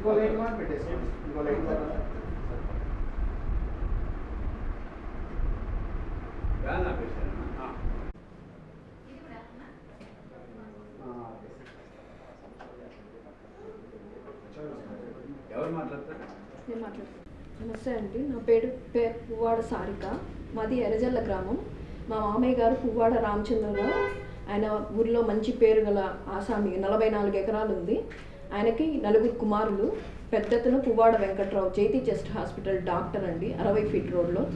ఇంకో లైన్ కూడా పెట్టేసుకోండి. ఇంకో లైన్ తర్వాత వ్యాన్ ఆపేశారు ఆ. ఆ, ఎవరు మాట్లాడతారు? నేను మాట్లాడతాను నమస్తే అండి. నా పేరు పేరు పువ్వాడ సారిక. మాది ఎర్రజల్ల గ్రామం. మా మామయ్య గారు పువ్వాడ రామచంద్రరావు. ఆయన ఊరిలో మంచి పేరు గల ఆసామి నలభై నాలుగు ఎకరాలు ఉంది ఆయనకి నలుగురు కుమారులు పెద్దతను పువ్వాడ వెంకట్రావు జైతి చెస్ట్ హాస్పిటల్ డాక్టర్ అండి అరవై ఫీట్ రోడ్లో.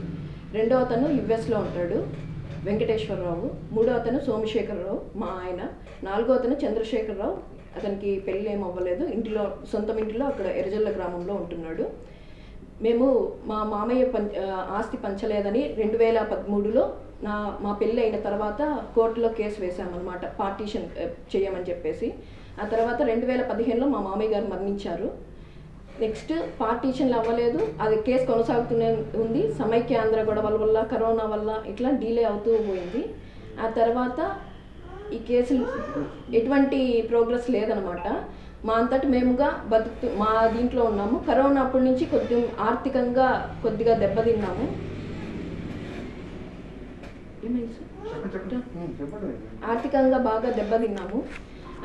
రెండో అతను యుఎస్లో ఉంటాడు వెంకటేశ్వరరావు. మూడో అతను సోమశేఖరరావు మా ఆయన. నాలుగో అతను చంద్రశేఖరరావు. అతనికి పెళ్ళి ఏం అవ్వలేదు. ఇంటిలో సొంతం ఇంటిలో అక్కడ ఎరజల్ల గ్రామంలో ఉంటున్నాడు. మేము మా మామయ్య పం ఆస్తి పంచలేదని రెండు వేల పదమూడులో నా మా పెళ్ళి అయిన తర్వాత కోర్టులో కేసు వేసామన్నమాట పార్టీషన్ చేయమని చెప్పేసి. ఆ తర్వాత రెండు వేల పదిహేనులో మా మామయ్య గారు మరణించారు. నెక్స్ట్ పార్టీషన్లు అవ్వలేదు అది కేసు కొనసాగుతూనే ఉంది. సమైక్యాంధ్ర గొడవల వల్ల కరోనా వల్ల ఇట్లా డిలే అవుతూ పోయింది. ఆ తర్వాత ఈ కేసులు ఎటువంటి ప్రోగ్రెస్ లేదనమాట మా అంతటి మేముగా బతుకుతూ మా దీంట్లో ఉన్నాము. కరోనా అప్పటి నుంచి కొద్ది ఆర్థికంగా కొద్దిగా దెబ్బతిన్నాము. ఆర్థికంగా బాగా దెబ్బతిన్నాము.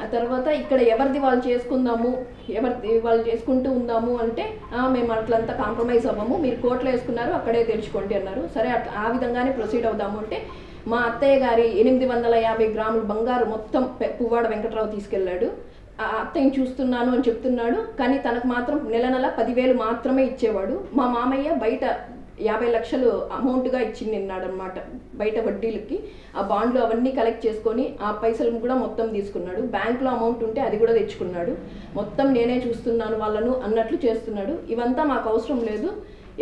ఆ తర్వాత ఇక్కడ ఎవరిది వాళ్ళు చేసుకుందాము ఎవరిది వాళ్ళు చేసుకుంటూ ఉందాము అంటే "ఆ, మేము అట్లంతా కాంప్రమైజ్ అవ్వము. మీరు కోర్టులో వేసుకున్నారు అక్కడే తెరుచుకోండి అన్నారు. సరే అట్లా ఆ విధంగానే ప్రొసీడ్ అవుదాము అంటే మా అత్తయ్య గారి ఎనిమిది వందల యాభై గ్రాముల బంగారు మొత్తం పువ్వాడ వెంకట్రావు తీసుకెళ్ళాడు. అత్తయ్యని చూస్తున్నాను అని చెప్తున్నాడు. కానీ తనకు మాత్రం నెల నెల పదివేలు మాత్రమే ఇచ్చేవాడు. మా మామయ్య బయట యాభై లక్షలు అమౌంట్గా ఇచ్చింది నిన్నాడు బయట వడ్డీలకి. ఆ బాండ్లు అవన్నీ కలెక్ట్ చేసుకొని ఆ పైసలు కూడా మొత్తం తీసుకున్నాడు. బ్యాంక్లో అమౌంట్ ఉంటే అది కూడా తెచ్చుకున్నాడు. మొత్తం నేనే చూస్తున్నాను వాళ్ళను అన్నట్లు చేస్తున్నాడు. ఇవంతా మాకు అవసరం లేదు.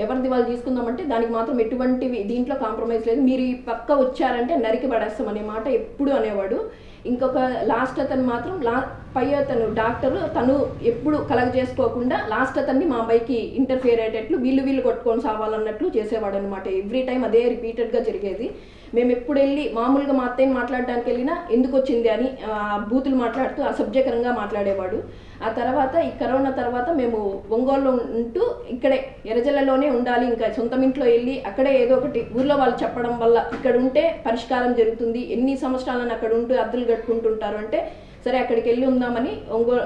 ఎవరిది వాళ్ళు తీసుకుందామంటే దానికి మాత్రం ఎటువంటివి దీంట్లో కాంప్రమైజ్ లేదు. మీరు ఈ పక్క వచ్చారంటే నరికి పడేస్తాం అనే మాట ఎప్పుడు అనేవాడు. ఇంకొక లాస్ట్ అతను మాత్రం లా పై అతను డాక్టరు తను ఎప్పుడు కలగ చేసుకోకుండా లాస్ట్ అతన్ని మా అబ్బాయికి ఇంటర్ఫియర్ అయ్యేటట్లు వీళ్ళు వీళ్ళు కొట్టుకొని సావాలన్నట్లు చేసేవాడు అనమాట ఎవ్రీ టైం అదే రిపీటెడ్గా జరిగేది. మేము ఎప్పుడు వెళ్ళి మామూలుగా మా అత్తయ్య మాట్లాడడానికి వెళ్ళినా ఎందుకు వచ్చింది అని ఆ, బూతులు మాట్లాడుతూ అసభ్యకరంగా మాట్లాడేవాడు. ఆ తర్వాత ఈ కరోనా తర్వాత మేము ఒంగోలులో ఉంటూ ఇక్కడే ఎర్రజల్లలోనే ఉండాలి. ఇంకా సొంతం ఇంట్లో వెళ్ళి అక్కడే ఏదో ఒకటి ఊర్లో వాళ్ళు చెప్పడం వల్ల ఇక్కడ ఉంటే పరిష్కారం జరుగుతుంది. ఎన్ని సంవత్సరాలను అక్కడ ఉంటూ అద్దెలు కట్టుకుంటుంటారు అంటే సరే అక్కడికి వెళ్ళి ఉందామని ఒంగోలు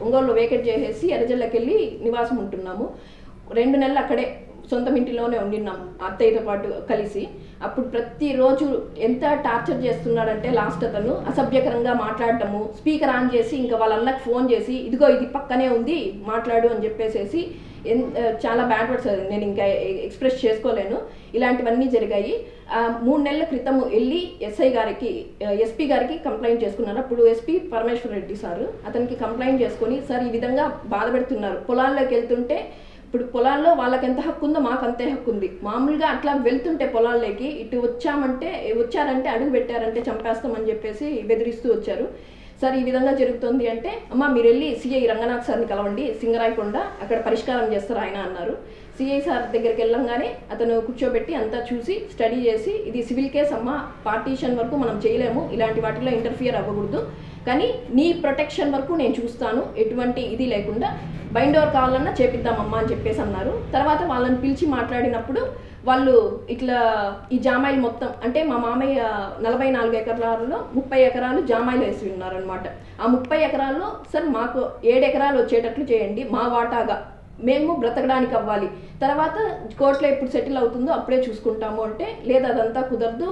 ఒంగోలులో వేకెట్ చేసేసి ఎర్రజల్లకి వెళ్ళి నివాసం ఉంటున్నాము. రెండు నెలలు అక్కడే సొంత ఇంటిలోనే ఉండిన్నాం అత్తయ్యతో పాటు కలిసి. అప్పుడు ప్రతిరోజు ఎంత టార్చర్ చేస్తున్నాడంటే లాస్ట్ అతను అసభ్యకరంగా మాట్లాడటము స్పీకర్ ఆన్ చేసి ఇంకా వాళ్ళ ఫోన్ చేసి ఇదిగో ఇది పక్కనే ఉంది మాట్లాడు అని చెప్పేసేసి ఎన్- చాలా బ్యాడ్ వర్డ్స్ నేను ఇంకా ఎక్స్ప్రెస్ చేసుకోలేను. ఇలాంటివన్నీ జరిగాయి. మూడు నెలల క్రితం వెళ్ళి ఎస్ఐ గారికి ఎస్పీ గారికి కంప్లైంట్ చేసుకున్నారు. అప్పుడు ఎస్పీ పరమేశ్వర రెడ్డి సార్ అతనికి కంప్లైంట్ చేసుకొని సార్ ఈ విధంగా బాధ పెడుతున్నారు. పొలాల్లోకి వెళ్తుంటే ఇప్పుడు పొలాల్లో వాళ్ళకి ఎంత హక్కు ఉందో మాకు అంతే హక్కు ఉంది. మామూలుగా అట్లా వెళ్తుంటే పొలాల్లోకి ఇటు వచ్చామంటే వచ్చారంటే అడుగు పెట్టారంటే చంపేస్తామని చెప్పేసి బెదిరిస్తూ వచ్చారు. సార్ ఈ విధంగా జరుగుతుంది అంటే అమ్మ మీరు వెళ్ళి సిఐ రంగనాథ్ సార్ని కలవండి సింగరాయకొండ అక్కడ పరిష్కారం చేస్తారు ఆయన అన్నారు. సిఐ సార్ దగ్గరికి వెళ్ళంగానే అతను కూర్చోబెట్టి అంతా చూసి స్టడీ చేసి ఇది సివిల్ కేస్ అమ్మ పార్టీషన్ వరకు మనం చేయలేము ఇలాంటి వాటిలో ఇంటర్ఫియర్ అవ్వకూడదు. కానీ నీ ప్రొటెక్షన్ వరకు నేను చూస్తాను. ఎటువంటి ఇది లేకుండా బైండ్ ఓవర్ కావాలన్నా చేపిద్దామమ్మా అని చెప్పేసి అన్నారు. తర్వాత వాళ్ళని పిలిచి మాట్లాడినప్పుడు వాళ్ళు ఇట్లా ఈ జామాయిలు మొత్తం అంటే మా మామయ్య నలభై నాలుగు ఎకరాలలో ముప్పై ఎకరాలు జామాయిలు వేసి ఉన్నారనమాట ఆ ముప్పై ఎకరాల్లో సార్ మాకు ఏడు ఎకరాలు వచ్చేటట్లు చేయండి మా వాటాగా మేము బ్రతకడానికి అవ్వాలి. తర్వాత కోర్టులో ఎప్పుడు సెటిల్ అవుతుందో అప్పుడే చూసుకుంటాము అంటే లేదు అదంతా కుదరదు.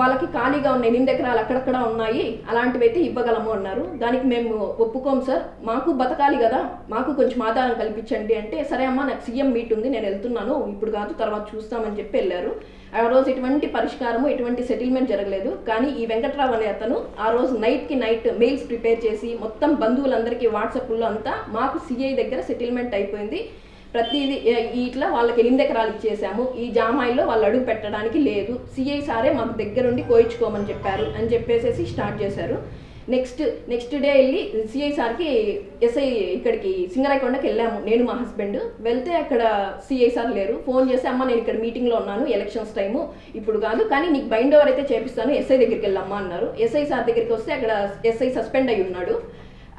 వాళ్ళకి ఖాళీగా ఉన్నాయి ఎనిమిది ఎకరాలు అక్కడక్కడ ఉన్నాయి అలాంటివి అయితే ఇవ్వగలము అన్నారు. దానికి మేము ఒప్పుకోం సార్. మాకు బతకాలి కదా మాకు కొంచెం ఆధారం కల్పించండి అంటే సరే అమ్మ నాకు సీఎం మీట్ ఉంది నేను వెళ్తున్నాను ఇప్పుడు కాదు తర్వాత చూస్తామని చెప్పి వెళ్ళారు. ఆ రోజు ఎటువంటి పరిష్కారము ఎటువంటి సెటిల్మెంట్ జరగలేదు. కానీ ఈ వెంకట్రావు అనే అతను ఆ రోజు నైట్కి నైట్ మెయిల్స్ ప్రిపేర్ చేసి మొత్తం బంధువులందరికీ వాట్సాప్లో అంతా మాకు సిఐ దగ్గర సెటిల్మెంట్ అయిపోయింది. ప్రతిదీ ఇట్లా వాళ్ళకి ఎనిమిది ఎకరాలు ఇచ్చేసాము. ఈ జామాయిలో వాళ్ళు అడుగు పెట్టడానికి లేదు. సిఐ సారే మాకు దగ్గరుండి కోయించుకోమని చెప్పారు అని చెప్పేసేసి స్టార్ట్ చేశారు. నెక్స్ట్ నెక్స్ట్ డే వెళ్ళి సిఐ సార్కి ఎస్ఐ ఇక్కడికి సింగరాయకొండకి వెళ్ళాము. నేను మా హస్బెండ్. వెళ్తే అక్కడ సిఐ సార్ లేరు. ఫోన్ చేసి అమ్మ నేను ఇక్కడ మీటింగ్లో ఉన్నాను. Elections time. ఇప్పుడు కాదు కానీ నీకు బైండ్ ఓవర్ అయితే చేపిస్తాను. ఎస్ఐ దగ్గరికి వెళ్ళమ్మా అన్నారు. ఎస్ఐ సార్ దగ్గరికి వస్తే అక్కడ ఎస్ఐ సస్పెండ్ అయి ఉన్నాడు.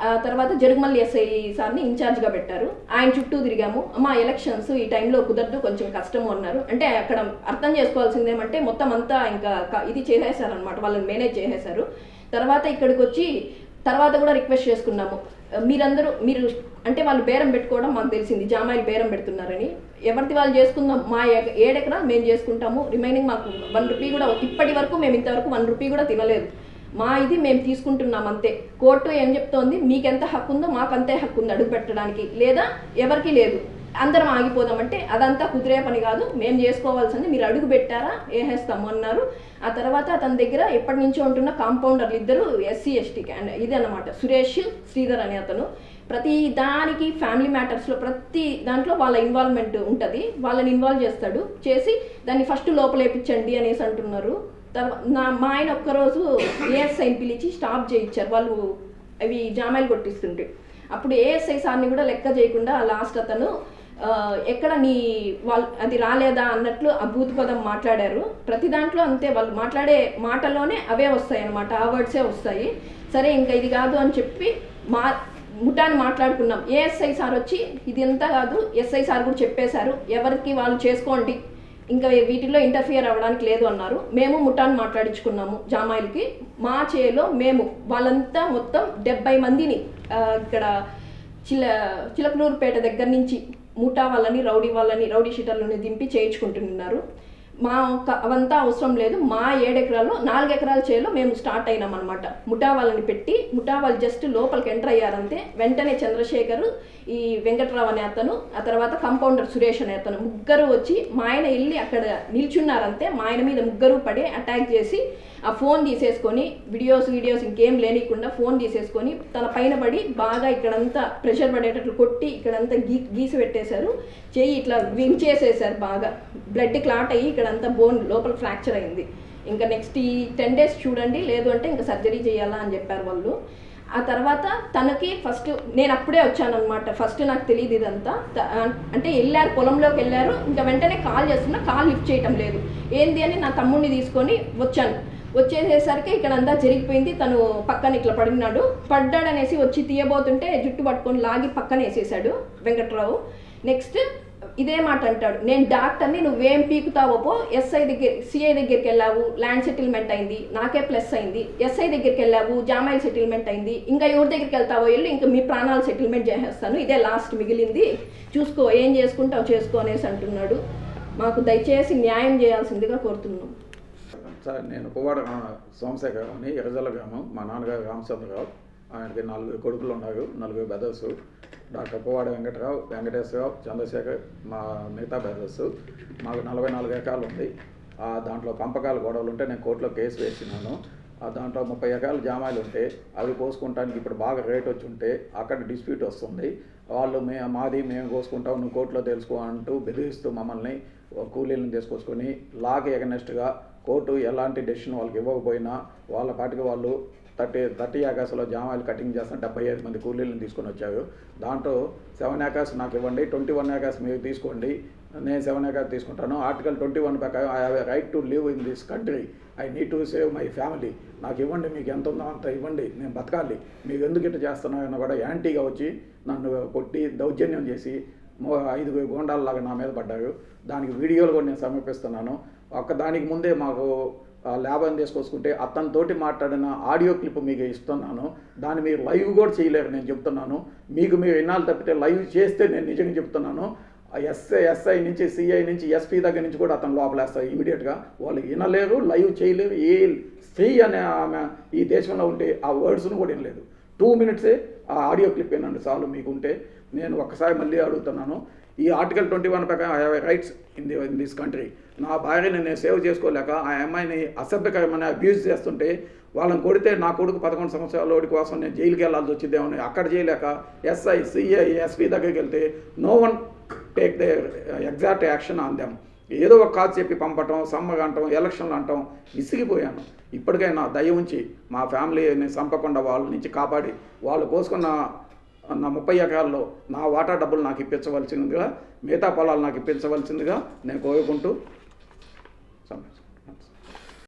ఆ తర్వాత జరుగుమల్లి ఎస్ఐ సార్ని ఇన్ఛార్జ్గా పెట్టారు. ఆయన చుట్టూ తిరిగాము. మా ఎలక్షన్స్ ఈ టైంలో కుదరదు కొంచెం కష్టము అన్నారు. అంటే అక్కడ అర్థం చేసుకోవాల్సింది ఏమంటే మొత్తం అంతా ఇంకా ఇది చేసేసారనమాట వాళ్ళని మేనేజ్ చేసేశారు తర్వాత ఇక్కడికి వచ్చి తర్వాత కూడా రిక్వెస్ట్ చేసుకున్నాము. మీరందరూ మీరు అంటే వాళ్ళు బేరం పెట్టుకోవడం మాకు తెలిసింది. జామాయిలు బేరం పెడుతున్నారని. ఎవరిది వాళ్ళు చేసుకుందాం? మా ఏ- ఏడెకరాలు మేము చేసుకుంటాము. రిమైనింగ్ మాకు వన్ రూపీ కూడా ఇప్పటి వరకు మేము ఇంతవరకు వన్ రూపీ కూడా తినలేదు. మా ఇది మేము తీసుకుంటున్నాం అంతే. కోర్టు ఏం చెప్తోంది? మీకు ఎంత హక్కు ఉందో మాకు అంతే హక్కు ఉంది అడుగు పెట్టడానికి. లేదా ఎవరికి లేదు. అందరం ఆగిపోదామంటే అదంతా కుదిరే పని కాదు. మేము చేసుకోవాల్సింది మీరు అడుగు పెట్టారా? వేసేస్తాము అన్నారు. ఆ తర్వాత అతని దగ్గర ఎప్పటి నుంచో ఉంటున్న కాంపౌండర్లు ఇద్దరు ఎస్సీ ఎస్టీ అండ్ ఇది అనమాట సురేష్ శ్రీధర్ అనే అతను. ప్రతి దానికి ఫ్యామిలీ మ్యాటర్స్లో ప్రతి దాంట్లో వాళ్ళ ఇన్వాల్వ్మెంట్ ఉంటుంది. వాళ్ళని ఇన్వాల్వ్ చేస్తాడు. చేసి దాన్ని ఫస్ట్ లోపలేపించండి అనేసి అంటున్నారు. తర్వాత నా మా ఆయన ఒక్కరోజు ఏఎస్ఐని పిలిచి స్టాప్ చేయించారు. వాళ్ళు అవి జామాయిలు కొట్టిస్తుంటే. అప్పుడు ఏఎస్ఐ సార్ని కూడా లెక్క చేయకుండా లాస్ట్ అతను ఎక్కడ నీ వాళ్ళు అది రాలేదా అన్నట్లు అభూత పదం మాట్లాడారు. ప్రతి దాంట్లో అంతే వాళ్ళు మాట్లాడే మాటలోనే అవే వస్తాయి అనమాట ఆ వర్డ్సే వస్తాయి. సరే ఇంకా ఇది కాదు అని చెప్పి మా ముఠాన్ని మాట్లాడుకున్నాం. ఏఎస్ఐ సార్ వచ్చి ఇది ఎంత కాదు ఎస్ఐ సార్ కూడా చెప్పేశారు. ఎవరికి వాళ్ళు చేసుకోండి. ఇంకా వీటిల్లో ఇంటర్ఫియర్ అవ్వడానికి లేదు అన్నారు. మేము ముఠాన్ని మాట్లాడించుకున్నాము జామాయిల్కి. మా చేలో మేము వాళ్ళంతా మొత్తం డెబ్బై మందిని ఇక్కడ చిల చిలకనూరుపేట దగ్గర నుంచి ముఠా వాళ్ళని రౌడీ వాళ్ళని రౌడీ షీటర్లని దింపి చేయించుకుంటున్నారు. మా అవంతా అవసరం లేదు. మా ఏడు ఎకరాల్లో నాలుగు ఎకరాల చేలో మేము స్టార్ట్ అయినాం అనమాట ముఠా వాళ్ళని పెట్టి ముఠా వాళ్ళు జస్ట్ లోపలికి ఎంటర్ అయ్యారంతే. వెంటనే చంద్రశేఖర్ ఈ వెంకట్రావు అనే అతను ఆ తర్వాత కంపౌండర్ సురేష్ అనే అతను ముగ్గురు వచ్చి మా ఆయన వెళ్ళి అక్కడ నిల్చున్నారంతే. మా ఆయన మీద ముగ్గురు పడి అటాక్ చేసి ఆ ఫోన్ తీసేసుకొని వీడియోస్ వీడియోస్ ఇంకేం లేనికుండా ఫోన్ తీసేసుకొని తన పైన పడి బాగా ఇక్కడంతా ప్రెషర్ పడేటట్లు కొట్టి ఇక్కడంతా గీ గీసి పెట్టేశారు చేయి ఇట్లా వించేసేసారు బాగా. బ్లడ్ క్లాట్ అయ్యి ఇక్కడంతా బోన్ లోపల ఫ్రాక్చర్ అయింది. ఇంకా నెక్స్ట్ ఈ టెన్ డేస్ చూడండి లేదు అంటే ఇంకా సర్జరీ చేయాలా అని చెప్పారు వాళ్ళు. ఆ తర్వాత తనకి ఫస్ట్ నేను అప్పుడే వచ్చాను అనమాట ఫస్ట్ నాకు తెలియదు ఇదంతా. అంటే వెళ్ళారు పొలంలోకి వెళ్ళారు. ఇంకా వెంటనే కాల్ చేస్తున్నా కాల్ లిఫ్ట్ చేయటం లేదు. ఏంది అని నా తమ్ముడిని తీసుకొని వచ్చాను. వచ్చేసేసరికి ఇక్కడ అంతా జరిగిపోయింది. తను పక్కన ఇట్లా పడినాడు. పడ్డాడనేసి వచ్చి తీయబోతుంటే జుట్టు పట్టుకొని లాగి పక్కన వేసేసాడు వెంకట్రావు. నెక్స్ట్ ఇదే మాట అంటాడు. నేను డాక్టర్ని నువ్వేం పీకుతావో పో ఎస్ఐ దగ్గర సిఐ దగ్గరికి వెళ్ళావు ల్యాండ్ సెటిల్మెంట్ అయింది నాకే ప్లస్ అయింది ఎస్ఐ దగ్గరికి వెళ్ళావు జామాయిల్ సెటిల్మెంట్ అయింది ఇంకా ఎవరి దగ్గరికి వెళ్తావో వెళ్ళి ఇంకా మీ ప్రాణాలు సెటిల్మెంట్ చేసేస్తాను ఇదే లాస్ట్ మిగిలింది చూసుకో ఏం చేసుకుంటావు చేసుకో అనేసి అంటున్నాడు. మాకు దయచేసి న్యాయం చేయాల్సిందిగా కోరుతున్నాం. సార్ నేను పువ్వాడ సోమశేఖర్ అని ఎర్రజల్ల గ్రామం మా నాన్నగారు రామచంద్రరావు ఆయనకి నలుగురు కొడుకులు ఉన్నారు నలుగురు బ్రదర్సు. డాక్టర్ పువ్వాడ వెంకటరావు వెంకటేశ్వరరావు చంద్రశేఖర్ మా మిగతా బ్రదర్స్ మాకు నలభై నాలుగు ఎకరాలు ఉంది. ఆ దాంట్లో పంపకాల గొడవలు ఉంటే నేను కోర్టులో కేసు వేసినాను. ఆ దాంట్లో ముప్పై ఎకరాలు జామాయిలు ఉంటే అవి కోసుకుంటానికి ఇప్పుడు బాగా రేట్ వచ్చి ఉంటే అక్కడ డిస్ప్యూట్ వస్తుంది. వాళ్ళు మే మాది మేము కోసుకుంటాం నువ్వు కోర్టులో తెలుసుకో అంటూ బెదిరిస్తూ మమ్మల్ని కూలీలను తీసుకొచ్చుకొని లాకి ఎగనెస్ట్గా కోర్టు ఎలాంటి డెసిషన్ వాళ్ళకి ఇవ్వకపోయినా వాళ్ళ పాటికి వాళ్ళు థర్టీ థర్టీ ఏకర్స్లో జామాయిలు కటింగ్ చేస్తాను. డెబ్బై ఐదు మంది కూలీలను తీసుకొని వచ్చారు. దాంట్లో సెవెన్ ఏకర్స్ నాకు ఇవ్వండి. ట్వంటీ వన్ ఏకర్స్ మీరు తీసుకోండి. నేను సెవెన్ ఏకర్స్ తీసుకుంటాను. ఆర్టికల్ ట్వంటీ వన్ ప్రకారం I have right to live in this country I need to save my family నాకు ఇవ్వండి. మీకు ఎంత ఉందో అంత ఇవ్వండి. నేను బతకాలి. మీకు ఎందుకు ఇట్లా చేస్తున్నారన్న కూడా యాంటీగా వచ్చి నన్ను కొట్టి దౌర్జన్యం చేసి మో- ఐదుగురు గోండాలలాగా నా మీద పడ్డారు. దానికి వీడియోలు కూడా నేను సమర్పిస్తున్నాను ఒక్క దానికి ముందే మాకు లాభం తీసుకొచ్చుకుంటే అతనితోటి మాట్లాడిన ఆడియో క్లిప్ మీకు ఇస్తున్నాను. దాన్ని మీరు లైవ్ కూడా చేయలేరు నేను చెప్తున్నాను. మీకు మీరు వినాలి తప్పితే లైవ్ చేస్తే నేను నిజంగా చెప్తున్నాను. ఎస్ఐ ఎస్ఐ నుంచి సిఐ నుంచి ఎస్పీ దగ్గర నుంచి కూడా అతను లోపలేస్తారు ఇమీడియట్గా. వాళ్ళు వినలేరు లైవ్ చేయలేరు. ఏ స్త్రీ అనే ఆమె ఈ దేశంలో ఉంటే ఆ వర్డ్స్ను కూడా వినలేదు. టూ మినిట్సే ఆ ఆడియో క్లిప్ వినండి చాలు మీకు ఉంటే నేను ఒక్కసారి మళ్ళీ అడుగుతున్నాను. ఈ ఆర్టికల్ ట్వంటీ వన్ ప్రకారం I have rights in the in this country నా భార్యని నేను సేవ్ చేసుకోలేక ఆ అమ్మాయిని అసభ్యకరమైన అబ్యూజ్ చేస్తుంటే వాళ్ళని కొడితే నా కొడుకు పదకొండు సంవత్సరాల కోసం నేను జైలుకి వెళ్ళాల్సి వచ్చిందేమని అక్కడ చేయలేక ఎస్ఐ సిఐ ఎస్పీ దగ్గరికి వెళ్తే no one take the exact action on them ఏదో ఒక కాదు చెప్పి పంపటం సమ్మగా అంటాం ఎలక్షన్లు అంటాం విసిగిపోయాను. ఇప్పటికైనా దయ ఉంచి మా ఫ్యామిలీని చంపకుండా వాళ్ళ నుంచి కాపాడి వాళ్ళు కోసుకున్న నా ముప్పై ఎకరాల్లో నా వాటా డబ్బులు నాకు ఇప్పించవలసిందిగా మిగతా పొలాలు నాకు ఇప్పించవలసిందిగా నేను కోరుకుంటూ